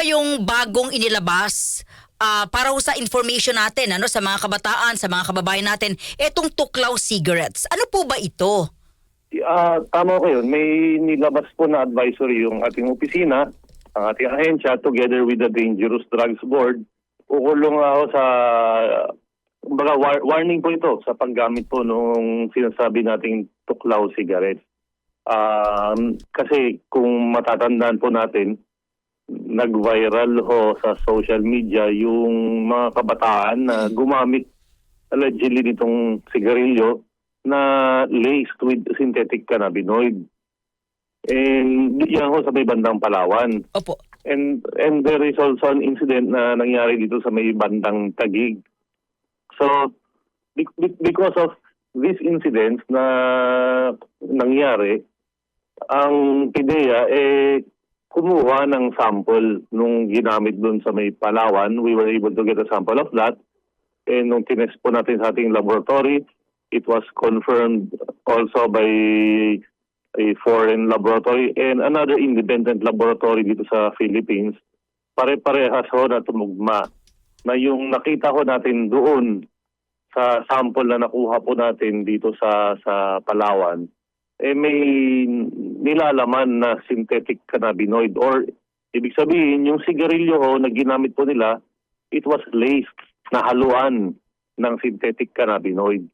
kayong bagong inilabas ah, para sa information natin ano sa mga kabataan, sa mga kababayan natin, etong tuklaw cigarettes. Ano po ba ito? Ah, tama ko yun. May nilabas po na advisory yung ating opisina, ang ating ahensya, together with the Dangerous Drugs Board. Ukulong ako sa, kumbaga, war- warning po ito sa paggamit po nung sinasabi nating tuklaw cigarettes. Um, kasi kung matatandaan po natin, nag-viral ho sa social media yung mga kabataan na gumamit allegedly nitong sigarilyo na laced with synthetic cannabinoid. And yan ho sa may bandang Palawan. Opo. And and there is also an incident na nangyari dito sa may bandang Tagig. So be- be- because of these incidents na nangyari, ang PIDEA eh kumuha ng sample nung ginamit doon sa may Palawan. We were able to get a sample of that. And nung tinest po natin sa ating laboratory, it was confirmed also by a foreign laboratory and another independent laboratory dito sa Philippines. Pare-parehas ho na tumugma na yung nakita ko natin doon sa sample na nakuha po natin dito sa sa Palawan eh may nilalaman na synthetic cannabinoid or ibig sabihin yung sigarilyo ho na ginamit po nila it was laced na haluan ng synthetic cannabinoid.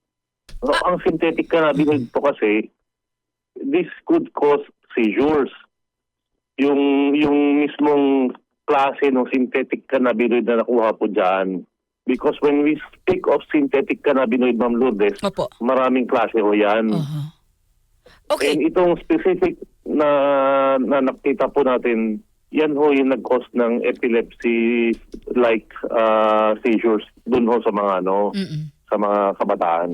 So, ang synthetic cannabinoid po kasi this could cause seizures. Yung yung mismong klase ng synthetic cannabinoid na nakuha po diyan because when we speak of synthetic cannabinoid Ma'am Lourdes, Opo. maraming klase ho yan. Aha. Okay. And itong specific na, na nakita po natin, yan ho yung nag-cause ng epilepsy-like uh, seizures dun ho sa mga ano, Mm-mm. sa mga kabataan.